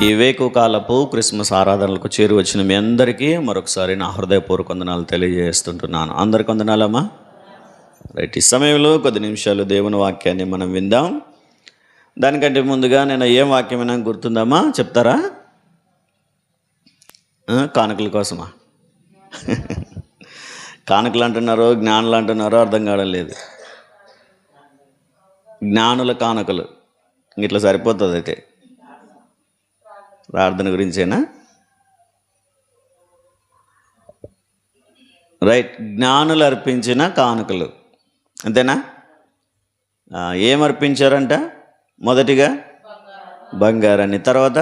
ఈ వేకు కాలపు క్రిస్మస్ ఆరాధనలకు చేరు వచ్చిన మీ అందరికీ మరొకసారి నా హృదయపూర్వక వందనాలు తెలియజేస్తుంటున్నాను. అందరికి వందనాలమ్మా. రైట్ ఈ సమయంలో కొద్ది నిమిషాలు దేవుని వాక్యాన్ని మనం విందాం. దానికంటే ముందుగా నేను ఏం వాక్యమైనా గుర్తుందామా చెప్తారా? కానుకల కోసమా? కానుకలు అంటున్నారో జ్ఞానులు అంటున్నారో అర్థం కావడం లేదు. జ్ఞానుల కానుకలు. ఇట్లా సరిపోతుంది అయితే. ప్రార్థన గురించేనా? రైట్. జ్ఞానులు అర్పించిన కానుకలు. అంతేనా? ఏం అర్పించారంట మొదటిగా? బంగారాన్ని. తర్వాత?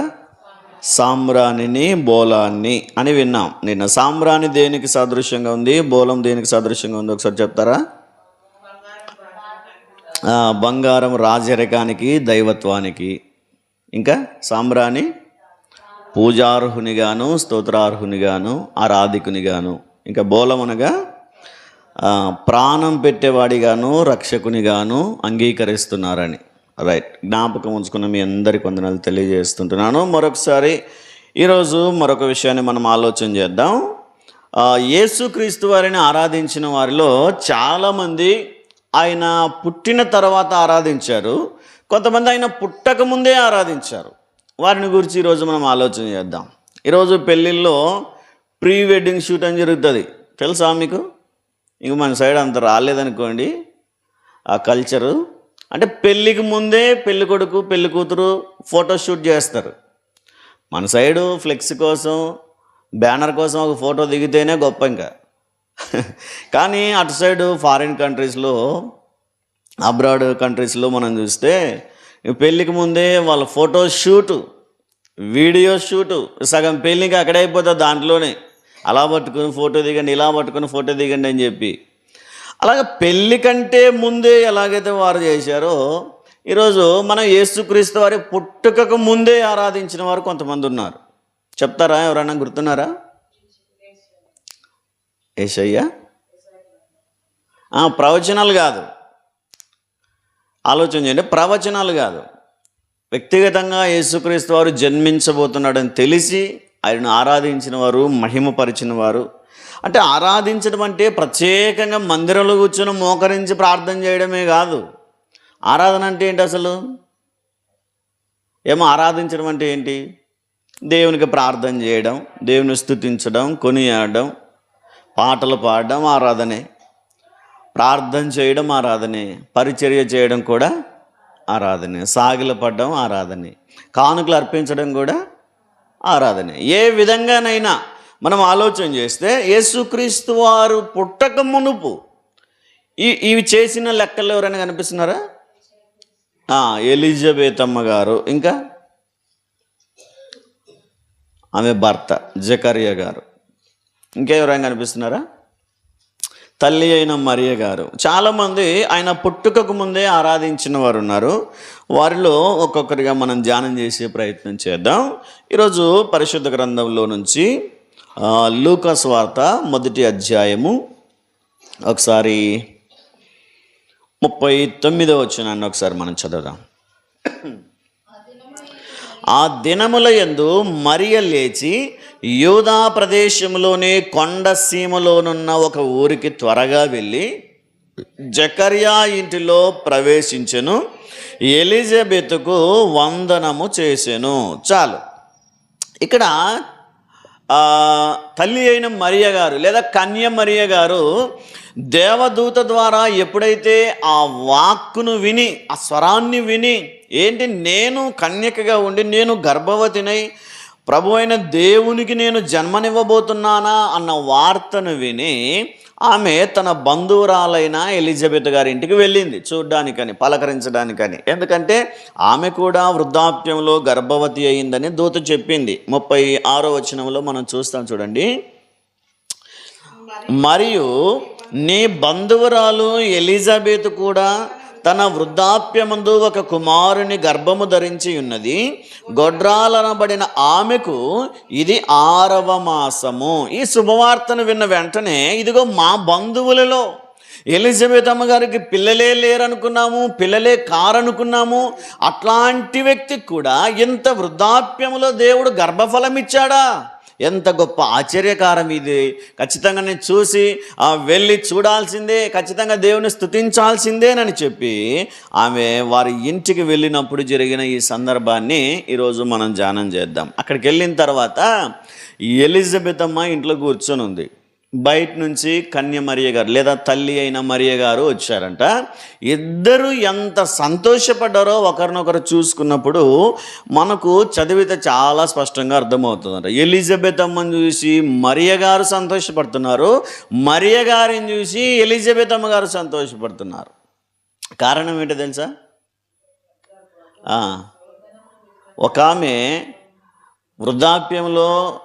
సాంబ్రాణిని బోలాన్ని అని విన్నాం. నిన్న సాంబ్రాణి దేనికి సాదృశ్యంగా ఉంది? బోలం దేనికి సాదృశ్యంగా ఉంది? ఒకసారి చెప్తారా? బంగారం రాజరికానికి దైవత్వానికి. ఇంకా సాంబ్రాణి పూజార్హునిగాను స్తోత్రార్హునిగాను ఆరాధికునిగాను. ఇంకా బోలం అనగా ప్రాణం పెట్టేవాడిగాను రక్షకునిగాను అంగీకరిస్తున్నారని. రైట్ జ్ఞాపకం ఉంచుకున్న మీ అందరి వందనాలు తెలియజేస్తుంటున్నాను. మరొకసారి ఈరోజు మరొక విషయాన్ని మనం ఆలోచన చేద్దాం. యేసుక్రీస్తు వారిని ఆరాధించిన వారిలో చాలామంది ఆయన పుట్టిన తర్వాత ఆరాధించారు. కొంతమంది ఆయన పుట్టక ముందే ఆరాధించారు. వారిని గురించి ఈరోజు మనం ఆలోచన చేద్దాం. ఈరోజు పెళ్ళిళ్ళలో ప్రీ వెడ్డింగ్ షూట్ అని జరుగుతుంది. తెలుసా మీకు? ఇంక మన సైడ్ అంత రాలేదనుకోండి. ఆ కల్చరు అంటే పెళ్ళికి ముందే పెళ్ళి కొడుకు పెళ్ళి కూతురు ఫోటో షూట్ చేస్తారు. మన సైడు ఫ్లెక్స్ కోసం బ్యానర్ కోసం ఒక ఫోటో దిగితేనే గొప్ప ఇంకా. కానీ అటు సైడు ఫారిన్ కంట్రీస్లో అబ్రాడ్ కంట్రీస్లో మనం చూస్తే పెళ్ళికి ముందే వాళ్ళ ఫోటో షూటు వీడియో షూటు సగం పెళ్ళికి అక్కడే అయిపోతుంది దాంట్లోనే. అలా పట్టుకుని ఫోటో దిగండి ఇలా పట్టుకుని ఫోటో దిగండి అని చెప్పి అలాగే పెళ్ళి కంటే ముందే ఎలాగైతే వారు చేశారో ఈరోజు మనం యేసుక్రీస్తు వారి పుట్టుకకు ముందే ఆరాధించిన వారు కొంతమంది ఉన్నారు. చెప్తారా? ఎవరైనా గుర్తున్నారా? ఏసయ్య? ప్రవచనాలు కాదు. ఆలోచన చేయండి. ప్రవచనాలు కాదు. వ్యక్తిగతంగా యేసుక్రీస్తు వారు జన్మించబోతున్నాడని తెలిసి ఆయనను ఆరాధించిన వారు మహిమపరిచిన వారు అంటే ఆరాధించడం అంటే ప్రత్యేకంగా మందిరంలో కూర్చొని మోకరించి ప్రార్థన చేయడమే కాదు. ఆరాధన అంటే ఏంటి అసలు? ఏమో ఆరాధించడం అంటే ఏంటి? దేవునికి ప్రార్థన చేయడం దేవుని స్థుతించడం కొనియాడడం పాటలు పాడడం ఆరాధనే. ప్రార్థన చేయడం ఆరాధనే. పరిచర్య చేయడం కూడా ఆరాధనే. సాగిల పడడం ఆరాధనే. కానుకలు అర్పించడం కూడా ఆరాధనే. ఏ విధంగానైనా మనం ఆలోచన చేస్తే యేసుక్రీస్తు వారు పుట్టక మునుపు ఈ ఇవి చేసిన లెక్కలు ఎవరైనా కనిపిస్తున్నారా? ఎలిజబెత్ అమ్మ గారు ఇంకా? ఆమె భర్త జకరియా గారు. ఇంకెవరైనా కనిపిస్తున్నారా? తల్లి అయిన మరియ గారు. చాలామంది ఆయన పుట్టుకకు ముందే ఆరాధించిన వారు ఉన్నారు. వారిలో ఒక్కొక్కరిగా మనం ధ్యానం చేసే ప్రయత్నం చేద్దాం. ఈరోజు పరిశుద్ధ గ్రంథంలో నుంచి లూకాస్ వార్త మొదటి అధ్యాయము. ఒకసారి ముప్పై తొమ్మిదో వచ్చినాన్ని ఒకసారి మనం చదువుదాం. ఆ దినముల యందు మరియ లేచి యూదా ప్రదేశంలోనే కొండ సీమలోనున్న ఒక ఊరికి త్వరగా వెళ్ళి జకర్యా ఇంటిలో ప్రవేశించెను. ఎలిజబెత్కు వందనము చేసెను. చాలు. ఇక్కడ తల్లి అయిన మరియ గారు లేదా కన్య మరియ గారు దేవదూత ద్వారా ఎప్పుడైతే ఆ వాక్కును విని ఆ స్వరాన్ని విని ఏంటి నేను కన్యకగా ఉండి నేను గర్భవతినై ప్రభు అయిన దేవునికి నేను జన్మనివ్వబోతున్నానా అన్న వార్తను విని ఆమె తన బంధువురాలైన ఎలిజబెత్ గారి ఇంటికి వెళ్ళింది చూడ్డానికని పలకరించడానికని. ఎందుకంటే ఆమె కూడా వృద్ధాప్యంలో గర్భవతి అయిందని దూత చెప్పింది. ముప్పై ఆరో వచనంలో మనం చూస్తాం చూడండి. మరియు నీ బంధువురాలు ఎలిజబెత్ కూడా తన వృద్ధాప్యమందు ఒక కుమారుని గర్భము ధరించి ఉన్నది. గొడ్రాలనబడిన ఆమెకు ఇది ఆరవ మాసము. ఈ శుభవార్తను విన్న వెంటనే ఇదిగో మా బంధువులలో ఎలిజబెత్ అమ్మగారికి పిల్లలే లేరనుకున్నాము పిల్లలే కారనుకున్నాము. అట్లాంటి వ్యక్తికి కూడా ఇంత వృద్ధాప్యములో దేవుడు గర్భఫలం ఇచ్చాడా ఎంత గొప్ప ఆశ్చర్యకారం ఇది. ఖచ్చితంగా నేను చూసి వెళ్ళి చూడాల్సిందే ఖచ్చితంగా దేవుని స్తుతించాల్సిందేనని చెప్పి ఆమె వారి ఇంటికి వెళ్ళినప్పుడు జరిగిన ఈ సందర్భాన్ని ఈరోజు మనం ధ్యానం చేద్దాం. అక్కడికి వెళ్ళిన తర్వాత ఈ ఎలిజబెత్ అమ్మ ఇంట్లో కూర్చొని ఉంది బయట నుంచి కన్య మరియ గారు లేదా తల్లి అయిన మరియ గారు వచ్చారంట. ఇద్దరు ఎంత సంతోషపడ్డారో ఒకరినొకరు చూసుకున్నప్పుడు మనకు చదివితే చాలా స్పష్టంగా అర్థమవుతుందంట. ఎలిజబెత్ అమ్మని చూసి మరియ గారు సంతోషపడుతున్నారు మరియ గారిని చూసి ఎలిజబెత్ అమ్మ గారు సంతోషపడుతున్నారు. కారణం ఏంటో తెలుసా? ఒక ఆమె వృద్ధాప్యంలో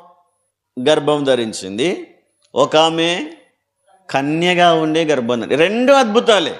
గర్భం ధరించింది. ఒక ఆమె కన్యగా ఉండే గర్భం. రెండు అద్భుతాలే.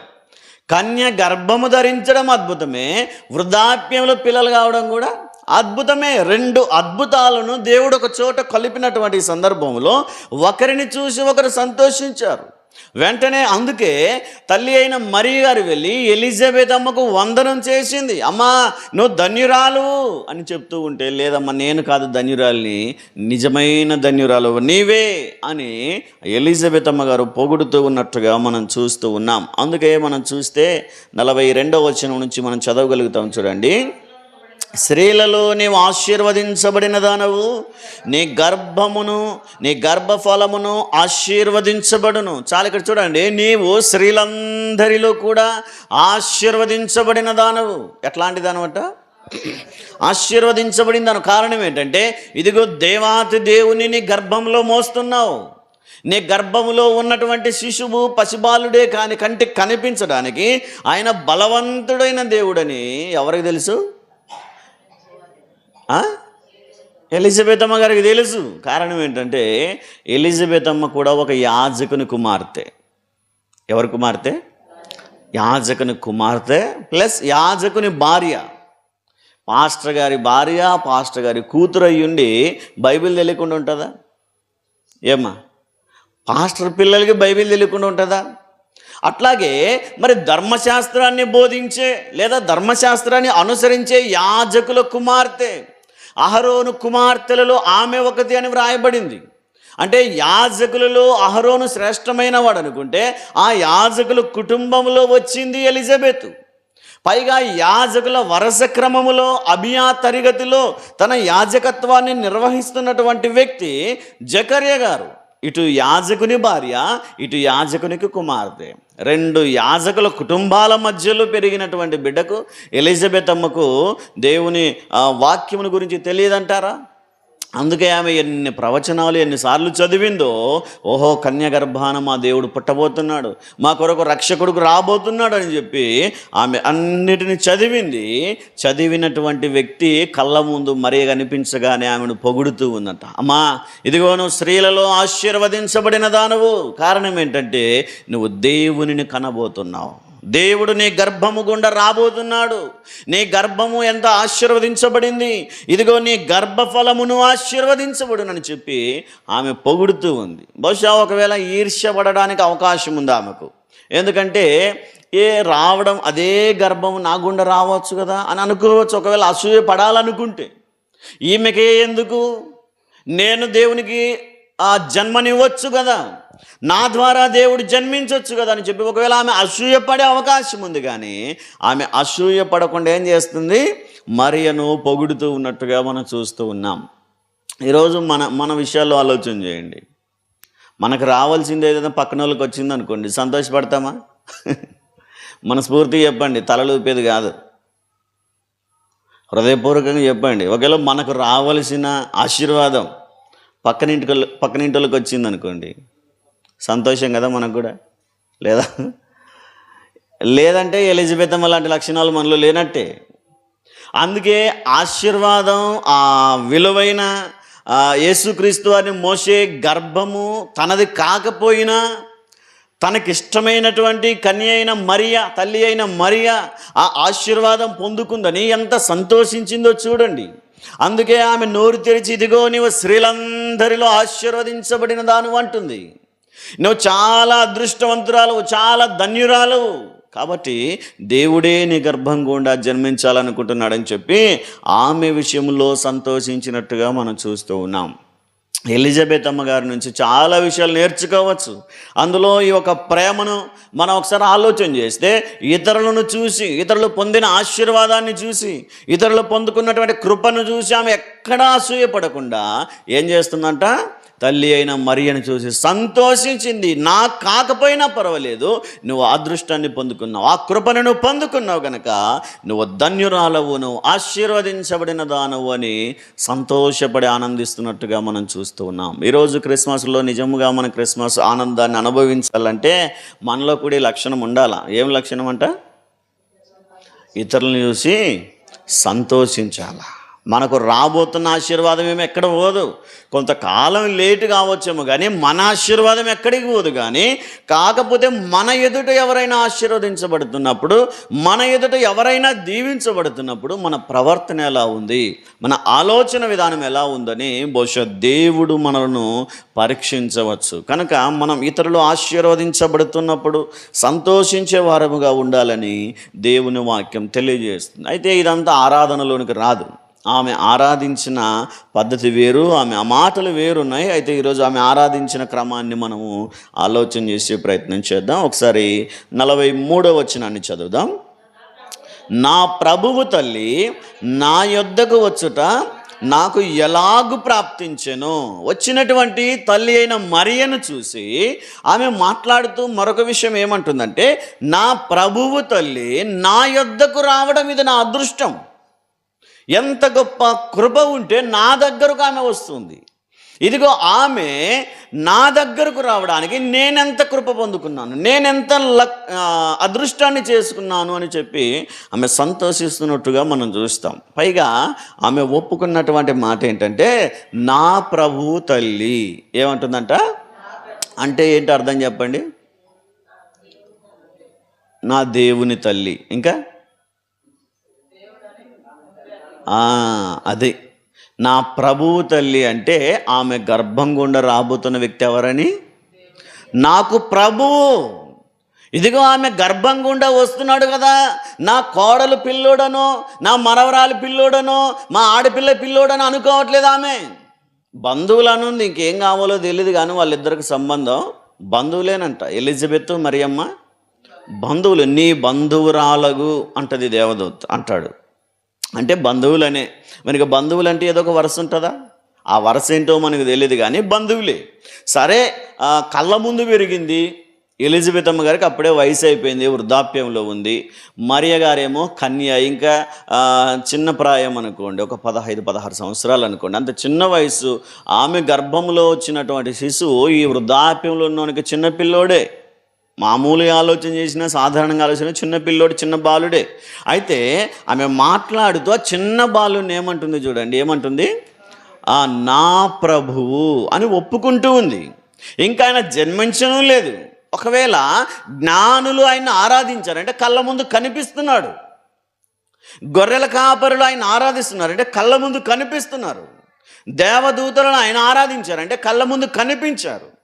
కన్య గర్భము ధరించడం అద్భుతమే. వృద్ధాప్యంలో పిల్లలు కావడం కూడా అద్భుతమే. రెండు అద్భుతాలను దేవుడు ఒక చోట కలిపినటువంటి సందర్భంలో ఒకరిని చూసి ఒకరు సంతోషించారు. వెంటనే అందుకే తల్లి అయిన మరీ గారు వెళ్ళి ఎలిజబెత్ అమ్మకు వందనం చేసింది. అమ్మా నువ్వు ధన్యురాలు అని చెప్తూ ఉంటే లేదమ్మా నేను కాదు ధన్యురాలిని నిజమైన ధన్యురాలు నీవే అని ఎలిజబెత్ అమ్మ గారు పొగుడుతూ ఉన్నట్టుగా మనం చూస్తూ ఉన్నాం. అందుకే మనం చూస్తే నలభై రెండవ వచనం నుంచి మనం చదవగలుగుతాం చూడండి. స్త్రీలలో నీవు ఆశీర్వదించబడిన దానవు నీ గర్భమును నీ గర్భఫలమును ఆశీర్వదించబడును. చాలా ఇక్కడ చూడండి నీవు స్త్రీలందరిలో కూడా ఆశీర్వదించబడిన దానవు. ఎట్లాంటి దానవట? ఆశీర్వదించబడిన దాని కారణం ఏంటంటే ఇదిగో దేవాతి దేవుని నీ గర్భంలో మోస్తున్నావు. నీ గర్భములో ఉన్నటువంటి శిశువు పసిబాలుడే కాని కంటికి కనిపించడానికి ఆయన బలవంతుడైన దేవుడని ఎవరికి తెలుసు? ఎలిజబెత్ అమ్మ గారికి తెలుసు. కారణం ఏంటంటే ఎలిజబెత్ అమ్మ కూడా ఒక యాజకుని కుమార్తె. ఎవరి కుమార్తె? యాజకుని కుమార్తె ప్లస్ యాజకుని భార్య. పాస్టర్ గారి భార్య పాస్టర్ గారి కూతురు అయ్యుండి బైబిల్ తెలియకుండా ఉంటుందా? ఏమ్మా? పాస్టర్ పిల్లలకి బైబిల్ తెలియకుండా ఉంటుందా? అట్లాగే మరి ధర్మశాస్త్రాన్ని బోధించే లేదా ధర్మశాస్త్రాన్ని అనుసరించే యాజకుల కుమార్తె. అహరోను కుమార్తెలలో ఆమె ఒకటి అని వ్రాయబడింది. అంటే యాజకులలో అహరోను శ్రేష్టమైన వాడు అనుకుంటే ఆ యాజకుల కుటుంబంలో వచ్చింది ఎలిజబెత్. పైగా యాజకుల వరుస క్రమములో అభియా తరగతిలో తన యాజకత్వాన్ని నిర్వహిస్తున్నటువంటి వ్యక్తి జకర్య గారు. ఇటు యాజకుని భార్య ఇటు యాజకునికి కుమార్తె. రెండు యాజకుల కుటుంబాల మధ్యలో పెరిగినటువంటి బిడ్డకు ఎలిజబెత్ అమ్మకు దేవుని ఆ, వాక్యమును గురించి తెలియదంటారా? అందుకే ఆమె ఎన్ని ప్రవచనాలు ఎన్నిసార్లు చదివిందో ఓహో కన్య గర్భాన మా దేవుడు పుట్టబోతున్నాడు మా కొరకు రక్షకుడుకు రాబోతున్నాడు అని చెప్పి ఆమె అన్నిటిని చదివింది. చదివినటువంటి వ్యక్తి కళ్ళ ముందు మరీ కనిపించగానే ఆమెను పొగుడుతూ ఉందంట. అమ్మా ఇదిగోను స్త్రీలలో ఆశీర్వదించబడిన దానవు. కారణం ఏంటంటే నువ్వు దేవునిని కనబోతున్నావు. దేవుడు నీ గర్భము గుండా రాబోతున్నాడు. నీ గర్భము ఎంత ఆశీర్వదించబడింది. ఇదిగో నీ గర్భఫలమును ఆశీర్వదించబడునని చెప్పి ఆమె పొగుడుతూ ఉంది. బహుశా ఒకవేళ ఈర్ష్యపడడానికి అవకాశం ఉంది ఆమెకు. ఎందుకంటే ఏ రావడం అదే గర్భము నా గుండా రావచ్చు కదా అని అనుకోవచ్చు. ఒకవేళ అసూయ పడాలనుకుంటే. ఈమెకే ఎందుకు? నేను దేవునికి ఆ జన్మనివ్వచ్చు కదా. నా ద్వారా దేవుడు జన్మించవచ్చు కదా అని చెప్పి ఒకవేళ ఆమె అసూయపడే అవకాశం ఉంది కానీ ఆమె అసూయపడకుండా ఏం చేస్తుంది? మరియను పొగుడుతూ ఉన్నట్టుగా మనం చూస్తూ ఉన్నాం. ఈరోజు మన మన విషయాల్లో ఆలోచన చేయండి. మనకు రావాల్సింది ఏదైనా పక్కన వాళ్ళకి వచ్చింది అనుకోండి సంతోషపడతామా? మనస్ఫూర్తిగా చెప్పండి తలలు ఊపేది కాదు. హృదయపూర్వకంగా చెప్పండి ఒకవేళ మనకు రావలసిన ఆశీర్వాదం పక్కనింటి పక్కనింటి వాళ్ళకి వచ్చింది అనుకోండి సంతోషం కదా మనకు కూడా? లేదా? లేదంటే ఎలిజబెత్ అమ్మ లాంటి లక్షణాలు మనలో లేనట్టే. అందుకే ఆశీర్వాదం ఆ విలువైన యేసుక్రీస్తు వారిని మోసే గర్భము తనది కాకపోయినా తనకిష్టమైనటువంటి కన్య అయిన మరియ తల్లి అయిన మరియ ఆ ఆశీర్వాదం పొందుకుందని ఎంత సంతోషించిందో చూడండి. అందుకే ఆమె నోరు తెరిచి ఇదిగో నీవు స్త్రీలందరిలో ఆశీర్వదించబడిన దాను అంటుంది. నువ్వు చాలా అదృష్టవంతురాలు చాలా ధన్యురాలు. కాబట్టి దేవుడే నీ గర్భం గుండా జన్మించాలనుకుంటున్నాడని చెప్పి ఆమె విషయంలో సంతోషించినట్టుగా మనం చూస్తూ ఉన్నాం. ఎలిజబెత్ అమ్మగారి నుంచి చాలా విషయాలు నేర్చుకోవచ్చు. అందులో ఈ యొక్క ప్రేమను మనం ఒకసారి ఆలోచన చేస్తే ఇతరులను చూసి ఇతరులు పొందిన ఆశీర్వాదాన్ని చూసి ఇతరులు పొందుకున్నటువంటి కృపను చూసి ఆమె ఎక్కడా అసూయపడకుండా ఏం చేస్తుందంట? తల్లి అయిన మరియను చూసి సంతోషించింది. నా కాకపోయినా పర్వాలేదు. నువ్వు అదృష్టాన్ని పొందుకున్నావు. ఆ కృపను నువ్వు పొందుకున్నావు గనక నువ్వు ధన్యురాలవు నువ్వు ఆశీర్వదించబడిన దానవు అని సంతోషపడి ఆనందిస్తున్నట్టుగా మనం చూస్తూ ఉన్నాం. ఈరోజు క్రిస్మస్లో నిజముగా మన క్రిస్మస్ ఆనందాన్ని అనుభవించాలంటే మనలో కూడా ఈ లక్షణం ఉండాలా? ఏం లక్షణం అంట? ఇతరులను చూసి సంతోషించాలా? మనకు రాబోతున్న ఆశీర్వాదం ఏమి ఎక్కడ పోదు. కొంతకాలం లేటు కావచ్చేమో కానీ మన ఆశీర్వాదం ఎక్కడికి పోదు కానీ కాకపోతే మన ఎదుట ఎవరైనా ఆశీర్వదించబడుతున్నప్పుడు మన ఎదుట ఎవరైనా దీవించబడుతున్నప్పుడు మన ప్రవర్తన ఎలా ఉంది? మన ఆలోచన విధానం ఎలా ఉందని బహుశా దేవుడు మనలను పరీక్షించవచ్చు. కనుక మనం ఇతరులు ఆశీర్వదించబడుతున్నప్పుడు సంతోషించే వారముగా ఉండాలని దేవుని వాక్యం తెలియజేస్తుంది. అయితే ఇదంతా ఆరాధనలోనికి రాదు. ఆమె ఆరాధించిన పద్ధతి వేరు ఆమె ఆ మాటలు వేరున్నాయి. అయితే ఈరోజు ఆమె ఆరాధించిన క్రమాన్ని మనము ఆలోచన చేసే ప్రయత్నం చేద్దాం. ఒకసారి నలభై మూడో వచనాన్ని చదువుదాం. నా ప్రభువు తల్లి నా యొద్దకు వచ్చుట నాకు ఎలాగు ప్రాప్తించెను? వచ్చినటువంటి తల్లి అయిన మరియను చూసి ఆమె మాట్లాడుతూ మరొక విషయం ఏమంటుందంటే నా ప్రభువు తల్లి నా యొద్దకు రావడం ఇది నా అదృష్టం. ఎంత గొప్ప కృప ఉంటే నా దగ్గరకు ఆమె వస్తుంది. ఇదిగో ఆమె నా దగ్గరకు రావడానికి నేనెంత కృప పొందుకున్నాను నేనెంత లక్ అదృష్టాన్ని చేసుకున్నాను అని చెప్పి ఆమె సంతోషిస్తున్నట్టుగా మనం చూస్తాం. పైగా ఆమె ఒప్పుకున్నటువంటి మాట ఏంటంటే నా ప్రభు తల్లి. ఏమంటుందంట? అంటే ఏంటి అర్థం చెప్పండి? నా దేవుని తల్లి. ఇంకా? అదే. నా ప్రభువు తల్లి అంటే ఆమె గర్భం గుండా రాబోతున్న వ్యక్తి ఎవరని? నాకు ప్రభువు. ఇదిగో ఆమె గర్భం గుండా వస్తున్నాడు కదా. నా కోడలు పిల్లోడను నా మనవరాలు పిల్లోడను మా ఆడపిల్ల పిల్లోడను అనుకోవట్లేదు ఆమె. బంధువులను ఇంకేం కావాలో తెలియదు కానీ వాళ్ళిద్దరికి సంబంధం బంధువులేనంట. ఎలిజబెత్ మరియమ్మ. బంధువులు నీ బంధువురాలగు అంటది దేవదూత్ అంటాడు. అంటే బంధువులనే మనకి బంధువులు అంటే ఏదో ఒక వరుస ఉంటుందా? ఆ వరుస ఏంటో మనకు తెలియదు కానీ బంధువులే. సరే కళ్ళ ముందు పెరిగింది. ఎలిజబెత్ అమ్మ గారికి అప్పుడే వయసు అయిపోయింది వృద్ధాప్యంలో ఉంది. మరియ గారేమో కన్య ఇంకా చిన్న ప్రాయం అనుకోండి ఒక పదహైదు పదహారు సంవత్సరాలు అనుకోండి. అంత చిన్న వయసు. ఆమె గర్భంలో వచ్చినటువంటి శిశువు ఈ వృద్ధాప్యంలో ఉన్నవానికి చిన్నపిల్లోడే మామూలుగా ఆలోచన చేసినా సాధారణంగా ఆలోచన చిన్న పిల్లోడు చిన్న బాలుడే. అయితే ఆమె మాట్లాడుతూ ఆ చిన్న బాలుని ఏమంటుంది చూడండి ఏమంటుంది? ఆ నా ప్రభువు అని ఒప్పుకుంటూ ఉంది. ఇంకా ఆయన జన్మించడం లేదు. ఒకవేళ జ్ఞానులు ఆయన ఆరాధించారు అంటే కళ్ళ ముందు కనిపిస్తున్నాడు. గొర్రెల కాపరులు ఆయన ఆరాధిస్తున్నారు అంటే కళ్ళ ముందు కనిపిస్తున్నారు. దేవదూతలను ఆయన ఆరాధించారంటే కళ్ళ ముందు కనిపించారు.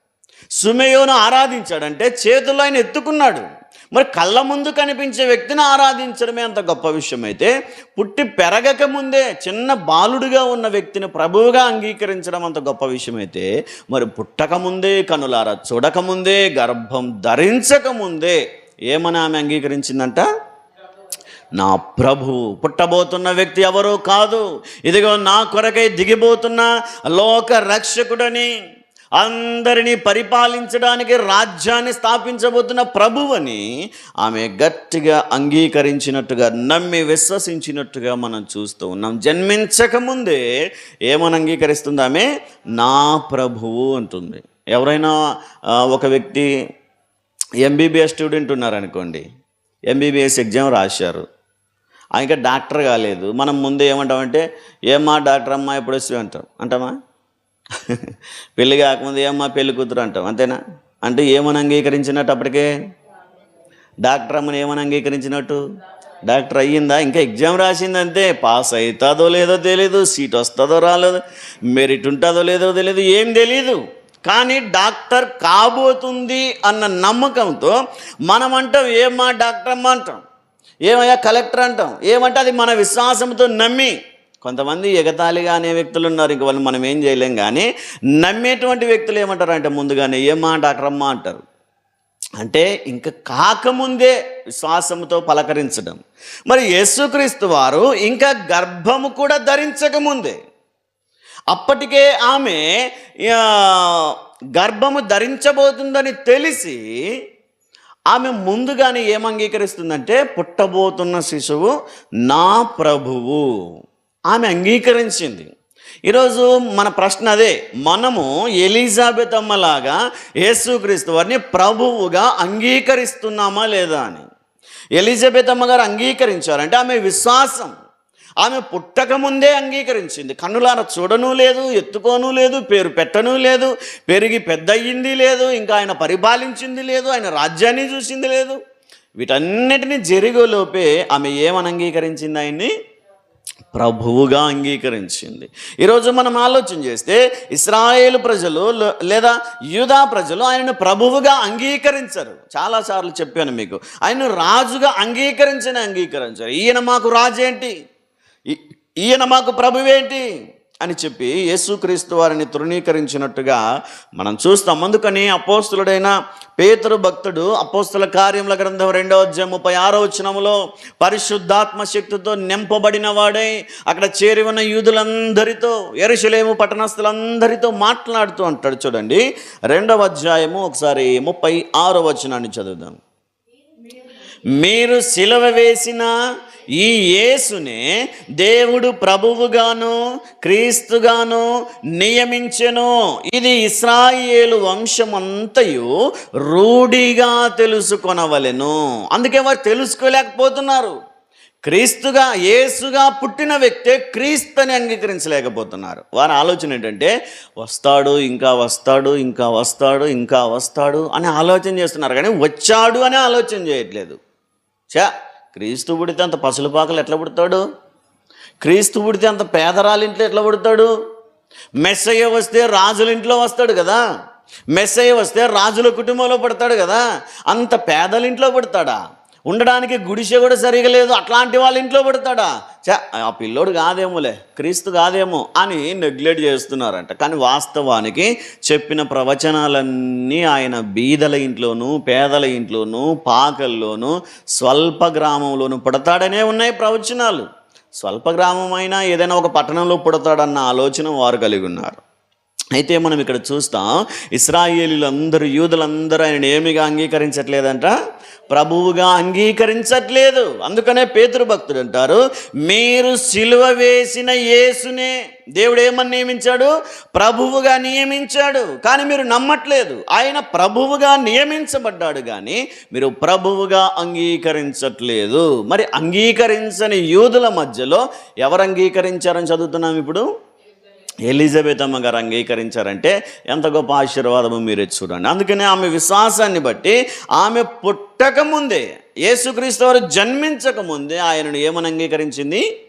సుమయోను ఆరాధించాడంటే చేతుల్లో ఆయన ఎత్తుకున్నాడు. మరి కళ్ళ ముందు కనిపించే వ్యక్తిని ఆరాధించడమే అంత గొప్ప విషయం అయితే పుట్టి పెరగక ముందే చిన్న బాలుడిగా ఉన్న వ్యక్తిని ప్రభువుగా అంగీకరించడం అంత గొప్ప విషయం అయితే మరి పుట్టక ముందే కనులారా చూడకముందే గర్భం ధరించక ముందే ఏమని ఆమె అంగీకరించిందంట? నా ప్రభు పుట్టబోతున్న వ్యక్తి ఎవరో కాదు. ఇదిగో నా కొరకై దిగిపోతున్న లోక రక్షకుడని అందరినీ పరిపాలించడానికి రాజ్యాన్ని స్థాపించబోతున్న ప్రభువని ఆమె గట్టిగా అంగీకరించినట్టుగా నమ్మి విశ్వసించినట్టుగా మనం చూస్తూ ఉన్నాం. జన్మించక ముందే ఏమని అంగీకరిస్తుంది ఆమె? నా ప్రభువు అంటుంది. ఎవరైనా ఒక వ్యక్తి ఎంబీబీఎస్ స్టూడెంట్ ఉన్నారనుకోండి ఎంబీబీఎస్ ఎగ్జామ్ రాశారు ఇంకా డాక్టర్ కాలేదు మనం ముందే ఏమంటామంటే ఏమా డాక్టర్ అమ్మా ఎప్పుడు వస్తావు? అంటాం. అంటామా? పెళ్ళి కాకముందు ఏమ్మా పెళ్ళి కూతురు అంటాం అంతేనా? అంటే ఏమని అంగీకరించినట్టు అప్పటికే? డాక్టర్ అమ్మని ఏమని అంగీకరించినట్టు? డాక్టర్ అయ్యిందా? ఇంకా ఎగ్జామ్ రాసిందంతే పాస్ అవుతుందో లేదో తెలియదు సీట్ వస్తుందో రాలేదో మెరిట్ ఉంటుందో లేదో తెలియదు ఏం తెలీదు. కానీ డాక్టర్ కాబోతుంది అన్న నమ్మకంతో మనం అంటాం ఏమా డాక్టర్ అమ్మ అంటాం. ఏమయ్యా కలెక్టర్ అంటాం. ఏమంటే అది మన విశ్వాసంతో నమ్మి కొంతమంది ఎగతాళిగా అనే వ్యక్తులు ఉన్నారు ఇంక వాళ్ళు మనం ఏం చేయలేం కానీ నమ్మేటువంటి వ్యక్తులు ఏమంటారు అంటే ముందుగానే ఏమా డాక్టర్ అంటారు. అంటే ఇంకా కాకముందే విశ్వాసంతో పలకరించడం. మరి యేసుక్రీస్తు వారు ఇంకా గర్భము కూడా ధరించకముందే అప్పటికే ఆమె గర్భము ధరించబోతుందని తెలిసి ఆమె ముందుగానే ఏం అంగీకరిస్తుందంటే పుట్టబోతున్న శిశువు నా ప్రభువు. ఆమె అంగీకరించింది. ఈరోజు మన ప్రశ్న అదే. మనము ఎలిజాబెత్ అమ్మలాగా యేసుక్రీస్తు వారిని ప్రభువుగా అంగీకరిస్తున్నామా లేదా అని. ఎలిజబెత్ అమ్మగారు అంగీకరించారంటే ఆమె విశ్వాసం. ఆమె పుట్టక ముందే అంగీకరించింది. కన్నులార చూడను లేదు ఎత్తుకోను లేదు పేరు పెట్టను లేదు పెరిగి పెద్దయ్యింది లేదు ఇంకా ఆయన పరిపాలించింది లేదు ఆయన రాజ్యాన్ని చూసింది లేదు. వీటన్నిటిని జరిగేలోపే ఆమె ఏమని అంగీకరించింది ఆయన్ని? ప్రభువుగా అంగీకరించింది. ఈరోజు మనం ఆలోచన చేస్తే ఇస్రాయేల్ ప్రజలు లేదా యూదా ప్రజలు ఆయనను ప్రభువుగా అంగీకరించరు. చాలాసార్లు చెప్పాను మీకు. ఆయన రాజుగా అంగీకరించిన అంగీకరించారు. ఈయన మాకు రాజు ఏంటి ఈ- ఈయన మాకు ప్రభువేంటి? అని చెప్పి యేసుక్రీస్తు వారిని తృణీకరించినట్టుగా మనం చూస్తాం. అందుకని అపోస్తులుడైన పేతురు భక్తుడు అపోస్తుల కార్యముల గ్రంథం రెండవ అధ్యాయం ముప్పై ఆరో వచనములో పరిశుద్ధాత్మ శక్తితో నింపబడిన వాడై అక్కడ చేరి ఉన్న యూదులందరితో ఎరుషలేము పట్టణస్థులందరితో మాట్లాడుతూ అంటాడు చూడండి. రెండవ అధ్యాయము ఒకసారి ముప్పై ఆరో వచనాన్ని చదువుదాం. మీరు సిలవ వేసిన ఈ యేసునే దేవుడు ప్రభువుగాను క్రీస్తుగాను నియమించెను. ఇది ఇస్రాయేలు వంశమంతయు రూఢిగా తెలుసుకొనవలెను. అందుకే వారు తెలుసుకోలేకపోతున్నారు. క్రీస్తుగా యేసుగా పుట్టిన వ్యక్తే క్రీస్తుని అంగీకరించలేకపోతున్నారు. వారి ఆలోచన ఏంటంటే వస్తాడు ఇంకా వస్తాడు ఇంకా వస్తాడు ఇంకా వస్తాడు అని ఆలోచన చేస్తున్నారు. కానీ వచ్చాడు అని ఆలోచన చేయట్లేదు. చా క్రీస్తు పుడితే అంత పసులుపాకలు ఎట్లా పుడతాడు? క్రీస్తు పుడితే అంత పేదరాలింట్లో ఎట్లా పుడతాడు? మెస్సయ్య వస్తే రాజుల ఇంట్లో వస్తాడు కదా? మెస్సయ్య వస్తే రాజుల కుటుంబంలో పడతాడు కదా? అంత పేదలింట్లో పడతాడా? ఉండడానికి గుడిసె కూడా సరిగా లేదు. అట్లాంటి వాళ్ళ ఇంట్లో పడతాడా? చా ఆ పిల్లోడు కాదేమోలే క్రీస్తు కాదేమో అని నెగ్లెక్ట్ చేస్తున్నారంట. కానీ వాస్తవానికి చెప్పిన ప్రవచనాలన్నీ ఆయన బీదల ఇంట్లోనూ పేదల ఇంట్లోనూ పాకల్లోనూ స్వల్ప గ్రామంలోనూ పుడతాడనే ఉన్నాయి ప్రవచనాలు. స్వల్ప గ్రామం అయినా ఏదైనా ఒక పట్టణంలో పుడతాడన్న ఆలోచన వారు కలిగి ఉన్నారు. అయితే మనం ఇక్కడ చూస్తాం ఇస్రాయేలీలందరూ యూదులందరూ ఆయన ఏమిగా అంగీకరించట్లేదంట? ప్రభువుగా అంగీకరించట్లేదు. అందుకనే పేతురు భక్తుడు అంటారు మీరు సిలువ వేసిన యేసునే దేవుడు ఏమని నియమించాడు? ప్రభువుగా నియమించాడు. కానీ మీరు నమ్మట్లేదు. ఆయన ప్రభువుగా నియమించబడ్డాడు కానీ మీరు ప్రభువుగా అంగీకరించట్లేదు. మరి అంగీకరించని యూదుల మధ్యలో ఎవరు అంగీకరించారని చదువుతున్నాం ఇప్పుడు? ఎలిజబెత్ అమ్మ గారు అంగీకరించారంటే ఎంత గొప్ప ఆశీర్వాదము మీరే చూడండి. అందుకనే ఆమె విశ్వాసాన్ని బట్టి ఆమె పుట్టకముందే యేసుక్రీస్తు వారు జన్మించక ముందే ఆయనను ఏమని అంగీకరించింది?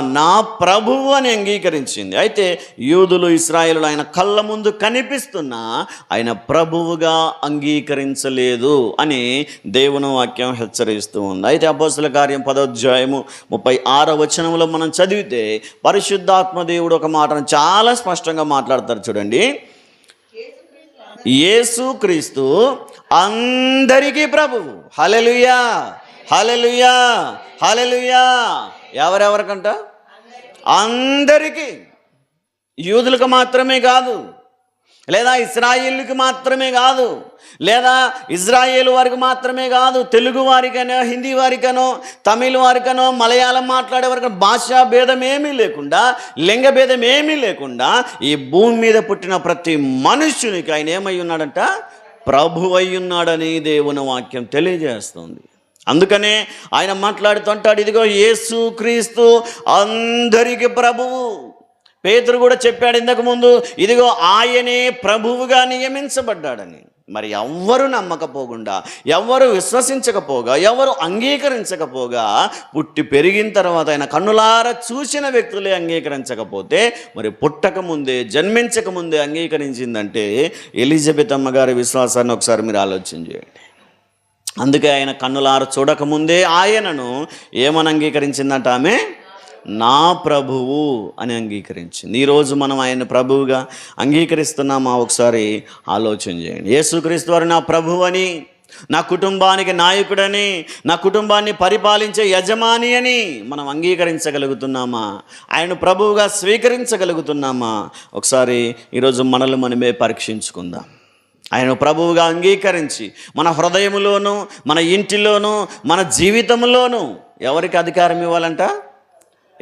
నా ప్రభువు అని అంగీకరించింది. అయితే యూదులు ఇస్రాయేలు ఆయన కళ్ళ ముందు కనిపిస్తున్నా ఆయన ప్రభువుగా అంగీకరించలేదు అని దేవుని వాక్యం హెచ్చరిస్తూ ఉంది. అయితే అపోస్తుల కార్యం పదోధ్యాయము ముప్పై ఆరో వచనంలో మనం చదివితే పరిశుద్ధాత్మ దేవుడు ఒక మాటను చాలా స్పష్టంగా మాట్లాడతారు చూడండి. యేసు క్రీస్తు అందరికీ ప్రభువు. హలలుయా హలలుయా హలలుయా ఎవరెవరికంట? అందరికీ. యూదులకు మాత్రమే కాదు. లేదా ఇస్రాయిల్కి మాత్రమే కాదు. లేదా ఇజ్రాయేల్ వారికి మాత్రమే కాదు. తెలుగు వారికనో హిందీ వారికనో తమిళ వారికనో మలయాళం మాట్లాడే వారికి భాషా భేదం ఏమీ లేకుండా లింగ భేదం ఏమీ లేకుండా ఈ భూమి మీద పుట్టిన ప్రతి మనుష్యునికి ఆయన ఏమై ఉన్నాడంట? ప్రభు అయి ఉన్నాడని దేవుని వాక్యం తెలియజేస్తుంది. అందుకనే ఆయన మాట్లాడుతుంటాడు ఇదిగో యేసు క్రీస్తు అందరికీ ప్రభువు. పేతురు కూడా చెప్పాడు ఇంతకుముందు ఇదిగో ఆయనే ప్రభువుగా నియమించబడ్డాడని. మరి ఎవ్వరు నమ్మకపోకుండా ఎవ్వరు విశ్వసించకపోగా ఎవరు అంగీకరించకపోగా పుట్టి పెరిగిన తర్వాత ఆయన కన్నులార చూసిన వ్యక్తులే అంగీకరించకపోతే మరి పుట్టక ముందే జన్మించక ముందే అంగీకరించిందంటే ఎలిజబెత్ అమ్మగారి విశ్వాసాన్ని ఒకసారి మీరు ఆలోచన చేయండి. అందుకే ఆయన కన్నులార చూడకముందే ఆయనను ఏమని అంగీకరించిందంట ఆమె? నా ప్రభువు అని అంగీకరించింది. ఈరోజు మనం ఆయన ప్రభువుగా అంగీకరిస్తున్నామా? ఒకసారి ఆలోచన చేయండి. యేసుక్రీస్తు వారు నా ప్రభువు అని నా కుటుంబానికి నాయకుడని నా కుటుంబాన్ని పరిపాలించే యజమాని అని మనం అంగీకరించగలుగుతున్నామా? ఆయన ప్రభువుగా స్వీకరించగలుగుతున్నామా? ఒకసారి ఈరోజు మనల్ని మనమే పరీక్షించుకుందాం. ఆయన ప్రభువుగా అంగీకరించి మన హృదయములోను మన ఇంటిలోను మన జీవితంలోను ఎవరికి అధికారం ఇవ్వాలంట?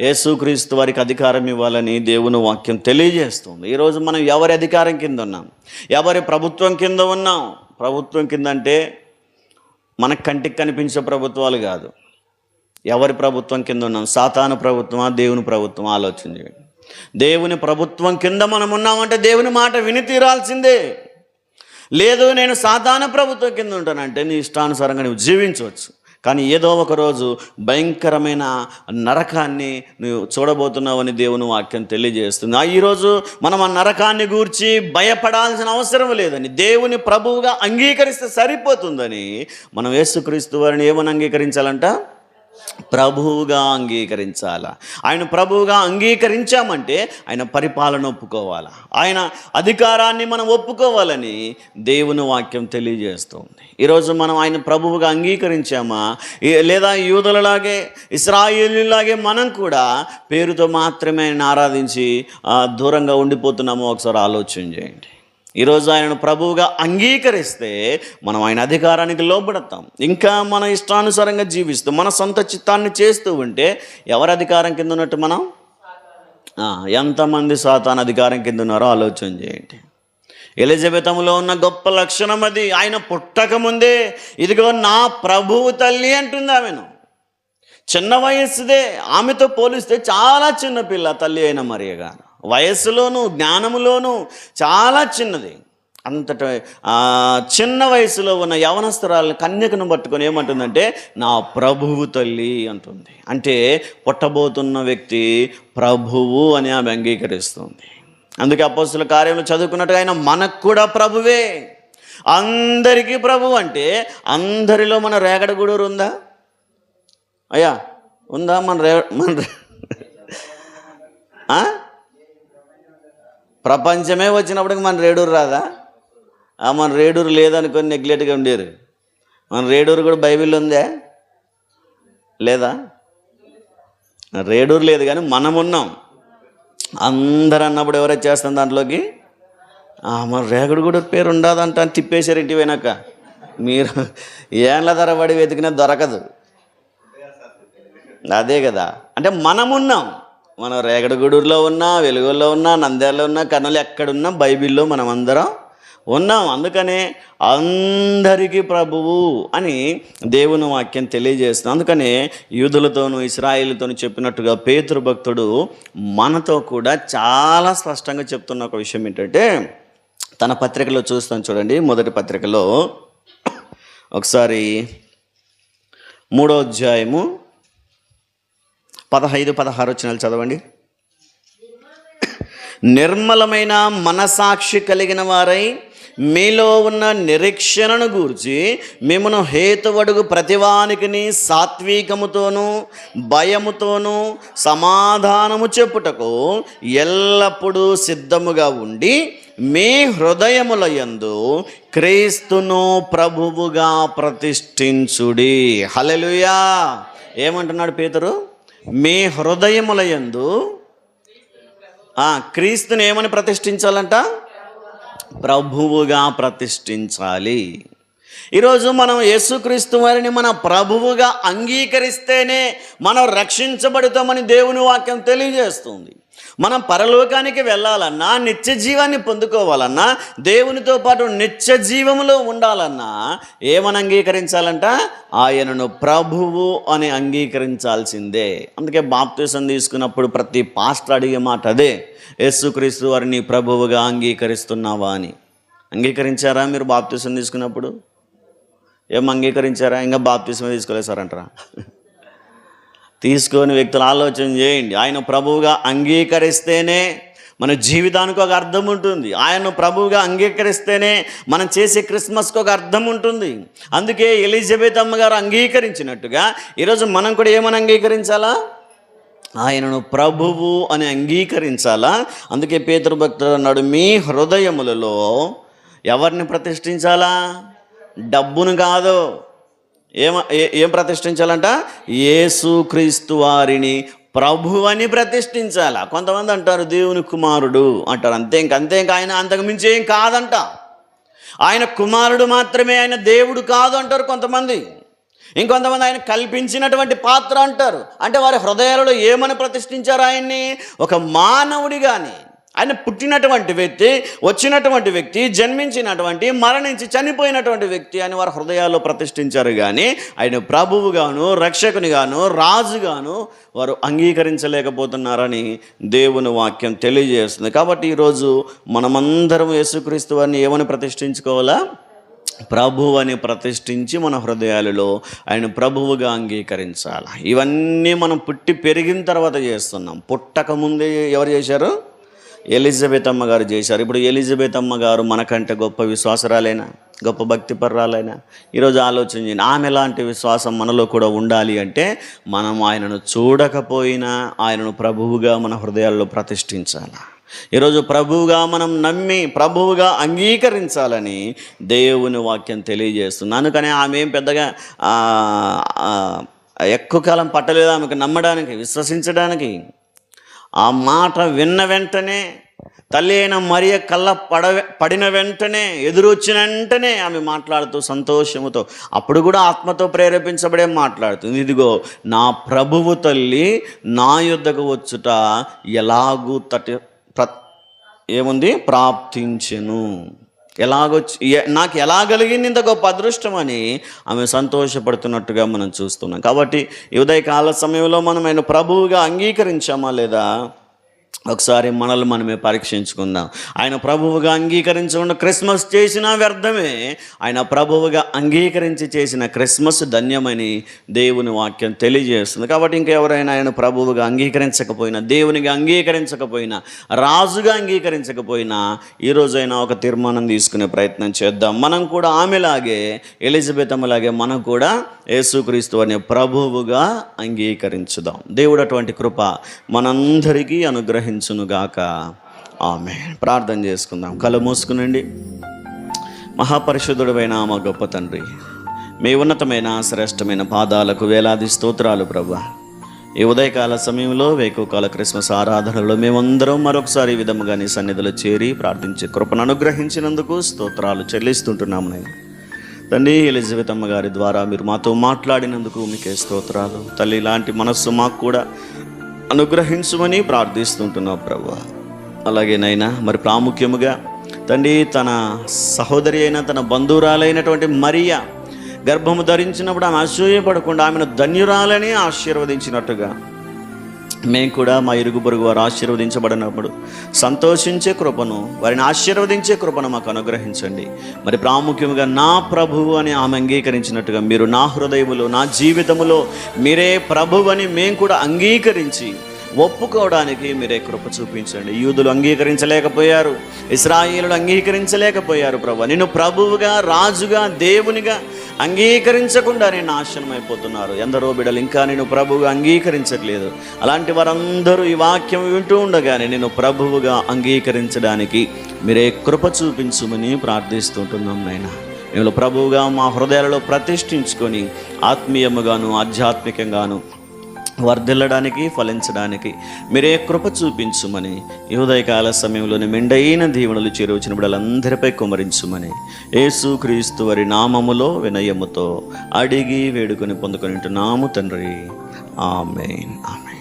యేసుక్రీస్తు వారికి అధికారం ఇవ్వాలని దేవుని వాక్యం తెలియజేస్తుంది. ఈరోజు మనం ఎవరి అధికారం కింద ఉన్నాం? ఎవరి ప్రభుత్వం కింద ఉన్నాం? ప్రభుత్వం కింద అంటే మన కంటికి కనిపించే ప్రభుత్వాలు కాదు. ఎవరి ప్రభుత్వం కింద ఉన్నాం? సాతాను ప్రభుత్వమా దేవుని ప్రభుత్వం ఆలోచన చేయండి. దేవుని ప్రభుత్వం కింద మనం ఉన్నామంటే దేవుని మాట విని తీరాల్సిందే. లేదు నేను సాధారణ ప్రభుత్వం కింద ఉంటానంటే నీ ఇష్టానుసారంగా నువ్వు జీవించవచ్చు. కానీ ఏదో ఒకరోజు భయంకరమైన నరకాన్ని నువ్వు చూడబోతున్నావని దేవుని వాక్యం తెలియజేస్తుంది. ఆ ఈరోజు మనం ఆ నరకాన్ని గూర్చి భయపడాల్సిన అవసరం లేదని దేవుని ప్రభువుగా అంగీకరిస్తే సరిపోతుందని మనం యేసుక్రీస్తు వారిని ఏమని అంగీకరించాలంట? ప్రభువుగా అంగీకరించాల? ఆయన ప్రభువుగా అంగీకరించామంటే ఆయన పరిపాలన ఒప్పుకోవాలా? ఆయన అధికారాన్ని మనం ఒప్పుకోవాలని దేవుని వాక్యం తెలియజేస్తుంది. ఈరోజు మనం ఆయన ప్రభువుగా అంగీకరించామా? లేదా యూదులలాగే ఇస్రాయేలీలాగే మనం కూడా పేరుతో మాత్రమే ఆయన ఆరాధించి దూరంగా ఉండిపోతున్నామో ఒకసారి ఆలోచన చేయండి. ఈరోజు ఆయనను ప్రభువుగా అంగీకరిస్తే మనం ఆయన అధికారానికి లోబడతాం. ఇంకా మన ఇష్టానుసారంగా జీవిస్తూ మన సొంత చిత్తాన్ని చేస్తూ ఉంటే ఎవరి అధికారం కింద ఉన్నట్టు మనం? ఎంతమంది సాతాన్ అధికారం కింద ఉన్నారో ఆలోచన చేయండి. ఎలిజబెతంలో ఉన్న గొప్ప లక్షణం అది. ఆయన పుట్టకముందే ఇదిగో నా ప్రభువు తల్లి అంటుంది ఆమెను. చిన్న వయస్సుదే ఆమెతో పోలిస్తే చాలా చిన్నపిల్ల తల్లి అయిన మరియగారు వయస్సులోను జ్ఞానములోను చాలా చిన్నది. అంతట చిన్న వయసులో ఉన్న యవనస్తురాలను కన్యకను పట్టుకొని ఏమంటుందంటే నా ప్రభువు తల్లి అంటుంది. అంటే పుట్టబోతున్న వ్యక్తి ప్రభువు అని ఆమె అంగీకరిస్తుంది. అందుకే అపోస్తుల కార్యంలో చదువుకున్నట్టుగా ఆయన మనకు కూడా ప్రభువే. అందరికీ ప్రభు అంటే అందరిలో మన రేగడగూడూరు ఉందా? అయ్యా ఉందా మన రే మన ప్రపంచమే వచ్చినప్పటికి మన రేడూరు రాదా? మన రేడూరు లేదనుకొని నెగ్లెట్గా ఉండేరు. మన రేడూరు కూడా బైబిల్ ఉందే? లేదా? రేడూరు లేదు కానీ మనం ఉన్నాం. అందరు అన్నప్పుడు ఎవరైతే చేస్తాం దాంట్లోకి? మన రేగుడు కూడా పేరు ఉండదంట అని తిప్పేశారు ఇంటి పోయినాక మీరు ఏళ్ళ ధరబడి వెతికినా దొరకదు. అదే కదా. అంటే మనం ఉన్నాం. మనం రేగడగూడూరులో ఉన్నా వెలుగులో ఉన్నా నంద్యాలలో ఉన్నా కర్నూలు ఎక్కడున్నా బైబిల్లో మనం అందరం ఉన్నాం. అందుకనే అందరికీ ప్రభువు అని దేవుని వాక్యం తెలియజేస్తుంది. అందుకనే యూదులతోనూ ఇస్రాయిలతోనూ చెప్పినట్టుగా పేతురు భక్తుడు మనతో కూడా చాలా స్పష్టంగా చెప్తున్న ఒక విషయం ఏంటంటే తన పత్రికలో చూస్తాం చూడండి. మొదటి పత్రికలో ఒకసారి మూడో అధ్యాయము పదహైదు పదహారు వచ్చినాలు చదవండి. నిర్మలమైన మనసాక్షి కలిగిన వారై మీలో ఉన్న నిరీక్షణను గూర్చి మిమ్మను హేతువడుగు ప్రతివానికిని సాత్వికముతోనూ భయముతోనూ సమాధానము చెప్పుటకు ఎల్లప్పుడూ సిద్ధముగా ఉండి మీ హృదయముల యందు క్రీస్తును ప్రభువుగా ప్రతిష్ఠించుడి. హలలుయా ఏమంటున్నాడు పేతురు? మీ హృదయముల యందు క్రీస్తుని ఏమని ప్రతిష్ఠించాలంట? ప్రభువుగా ప్రతిష్ఠించాలి. ఈరోజు మనం యేసుక్రీస్తు వారిని మన ప్రభువుగా అంగీకరిస్తేనే మనం రక్షించబడతామని దేవుని వాక్యం తెలియజేస్తుంది. మనం పరలోకానికి వెళ్ళాలన్నా నిత్య జీవాన్ని పొందుకోవాలన్నా దేవునితో పాటు నిత్య జీవములో ఉండాలన్నా ఏమని అంగీకరించాలంట? ఆయనను ప్రభువు అని అంగీకరించాల్సిందే. అందుకే బాప్తీసం తీసుకున్నప్పుడు ప్రతి పాస్టర్ అడిగే మాట అదే. యేసుక్రీస్తు వారిని ప్రభువుగా అంగీకరిస్తున్నావా అని. అంగీకరించారా మీరు బాప్తీసం తీసుకున్నప్పుడు? ఏం అంగీకరించారా? ఇంకా బాప్తీసమే తీసుకోలేదు సార్ అంటారా? తీసుకొని వ్యక్తులు ఆలోచన చేయండి. ఆయన ప్రభువుగా అంగీకరిస్తేనే మన జీవితానికి ఒక అర్థం ఉంటుంది. ఆయన ప్రభువుగా అంగీకరిస్తేనే మనం చేసే క్రిస్మస్కి ఒక అర్థం ఉంటుంది. అందుకే ఎలిజబెత్ అమ్మగారు అంగీకరించినట్టుగా ఈరోజు మనం కూడా ఏమని అంగీకరించాలా? ఆయనను ప్రభువు అని అంగీకరించాలా? అందుకే పేతృభక్తుడు అన్నాడు మీ హృదయములలో ఎవరిని ప్రతిష్ఠించాలా? డబ్బును కాదు. ఏమ ఏ- ఏం ప్రతిష్ఠించాలంట? యేసుక్రీస్తు వారిని ప్రభు అని ప్రతిష్ఠించాల? కొంతమంది అంటారు దేవుని కుమారుడు అంటారు. అంతే ఇంక అంతే ఆయన అంతకు మించి ఏం కాదంట. ఆయన కుమారుడు మాత్రమే ఆయన దేవుడు కాదు అంటారు కొంతమంది. ఇంకొంతమంది ఆయన కల్పించినటువంటి పాత్ర అంటారు. అంటే వారి హృదయాలలో ఏమని ప్రతిష్ఠించారు ఆయన్ని? ఒక మానవుడి కానీ ఆయన పుట్టినటువంటి వ్యక్తి వచ్చినటువంటి వ్యక్తి జన్మించినటువంటి మరణించి చనిపోయినటువంటి వ్యక్తి అని వారి హృదయాల్లో ప్రతిష్ఠించారు కానీ ఆయన ప్రభువుగాను రక్షకునిగాను రాజుగాను వారు అంగీకరించలేకపోతున్నారని దేవుని వాక్యం తెలియజేస్తుంది. కాబట్టి ఈరోజు మనమందరం యేసుక్రీస్తు వారిని ఏమని ప్రతిష్ఠించుకోవాలా? ప్రభు అని ప్రతిష్ఠించి మన హృదయాలలో ఆయన ప్రభువుగా అంగీకరించాలి? ఇవన్నీ మనం పుట్టి పెరిగిన తర్వాత చేస్తున్నాం. పుట్టక ముందే ఎవరు చేశారు? ఎలిజబెత్ అమ్మ గారు చేశారు. ఇప్పుడు ఎలిజబెత్ అమ్మ గారు మనకంటే గొప్ప విశ్వాసరాలైనా గొప్ప భక్తిపర్రాలైనా ఈరోజు ఆలోచన చేయండి. ఆమె లాంటి విశ్వాసం మనలో కూడా ఉండాలి అంటే మనం ఆయనను చూడకపోయినా ఆయనను ప్రభువుగా మన హృదయాల్లో ప్రతిష్ఠించాలి? ఈరోజు ప్రభువుగా మనం నమ్మి ప్రభువుగా అంగీకరించాలని దేవుని వాక్యం తెలియజేస్తుంది. అందుకని ఆమె ఏం పెద్దగా ఎక్కువ కాలం పట్టలేదు ఆమెకు నమ్మడానికి విశ్వసించడానికి. ఆ మాట విన్న వెంటనే తల్లి అయిన మరియ కళ్ళ పడ పడిన వెంటనే ఎదురొచ్చిన వెంటనే ఆమె మాట్లాడుతూ సంతోషముతో అప్పుడు కూడా ఆత్మతో ప్రేరేపించబడే మాట్లాడుతుంది. ఇదిగో నా ప్రభువు తల్లి నా యుద్ధకు వచ్చుట ఎలాగూ తటి ప్ర ఏముంది? ప్రాప్తించెను. ఎలాగొచ్చి నాకు ఎలా కలిగింది ఇంత గొప్ప అదృష్టం అని ఆమె సంతోషపడుతున్నట్టుగా మనం చూస్తున్నాం. కాబట్టి ఉదయకాల సమయంలో మనం ఆయన ప్రభువుగా అంగీకరించామా లేదా? ఒకసారి మనల్ని మనమే పరీక్షించుకుందాం. ఆయన ప్రభువుగా అంగీకరించకుండా క్రిస్మస్ చేసిన వ్యర్థమే. ఆయన ప్రభువుగా అంగీకరించి చేసిన క్రిస్మస్ ధన్యమని దేవుని వాక్యం తెలియజేస్తుంది. కాబట్టి ఇంకెవరైనా ఆయన ప్రభువుగా అంగీకరించకపోయినా దేవునిగా అంగీకరించకపోయినా రాజుగా అంగీకరించకపోయినా ఈరోజైనా ఒక తీర్మానం తీసుకునే ప్రయత్నం చేద్దాం. మనం కూడా ఆమెలాగే ఎలిజబెత్ అమ్మలాగే మనం కూడా యేసుక్రీస్తు అనే ప్రభువుగా అంగీకరించుదాం. దేవుడు అటువంటి కృప మనందరికీ అనుగ్రహించునుగాక ఆమె ప్రార్థన చేసుకుందాం. కళ్ళు మూసుకునండి. మహాపరిశుద్ధుడమైన మా గొప్ప తండ్రి మీ ఉన్నతమైన శ్రేష్టమైన పాదాలకు వేలాది స్తోత్రాలు ప్రభా. ఈ ఉదయకాల సమయంలో వేకువకాల క్రిస్మస్ ఆరాధనలో మేమందరం మరొకసారి ఈ విధముగా నీ సన్నిధిలో చేరి ప్రార్థించే కృపను అనుగ్రహించినందుకు స్తోత్రాలు చెల్లిస్తుంటున్నాము నేను. తండ్రి ఎలిజబెత్ అమ్మ గారి ద్వారా మీరు మాతో మాట్లాడినందుకు మీకే స్తోత్రాలు. తల్లి ఇలాంటి మనస్సు మాకు కూడా అనుగ్రహించమని ప్రార్థిస్తుంటున్నాం ప్రభు. అలాగే నైనా మరి ప్రాముఖ్యముగా తండ్రి తన సహోదరి అయిన తన బంధువురాలైనటువంటి మరియా గర్భము ధరించినప్పుడు ఆమె అసూయపడకుండా ఆమెను ధన్యురాలని ఆశీర్వదించినట్టుగా మేము కూడా మా ఇరుగు పొరుగు వారు ఆశీర్వదించబడినప్పుడు సంతోషించే కృపను వారిని ఆశీర్వదించే కృపను మాకు అనుగ్రహించండి. మరి ప్రాముఖ్యంగా నా ప్రభువు అని ఆమె అంగీకరించినట్టుగా మీరు నా హృదయములో నా జీవితములో మీరే ప్రభువు అని మేము కూడా అంగీకరించి ఒప్పుకోవడానికి మీరే కృప చూపించండి. యూదులు అంగీకరించలేకపోయారు ఇస్రాయిలు అంగీకరించలేకపోయారు ప్రభు. నేను ప్రభువుగా రాజుగా దేవునిగా అంగీకరించకుండా నేను నాశనం అయిపోతున్నారు ఎందరో బిడ్డలు ఇంకా నేను ప్రభువుగా అంగీకరించట్లేదు. అలాంటి వారందరూ ఈ వాక్యం వింటూ ఉండగానే నేను ప్రభువుగా అంగీకరించడానికి మీరే కృప చూపించుమని ప్రార్థిస్తుంటున్నాం నాయన. మేము ప్రభువుగా మా హృదయాలలో ప్రతిష్ఠించుకొని ఆత్మీయముగాను ఆధ్యాత్మికంగాను వర్ధిల్లడానికి ఫలించడానికి మీరే కృప చూపించుమని ఈ ఉదయకాల సమయంలోని మెండైన దీవెనలు చేరువచ్చిన బిడ్డలందరిపై కుమరించుమని యేసుక్రీస్తు వారి నామములో వినయముతో అడిగి వేడుకొని పొందుకొని నాము తండ్రి. ఆమెన్. ఆమె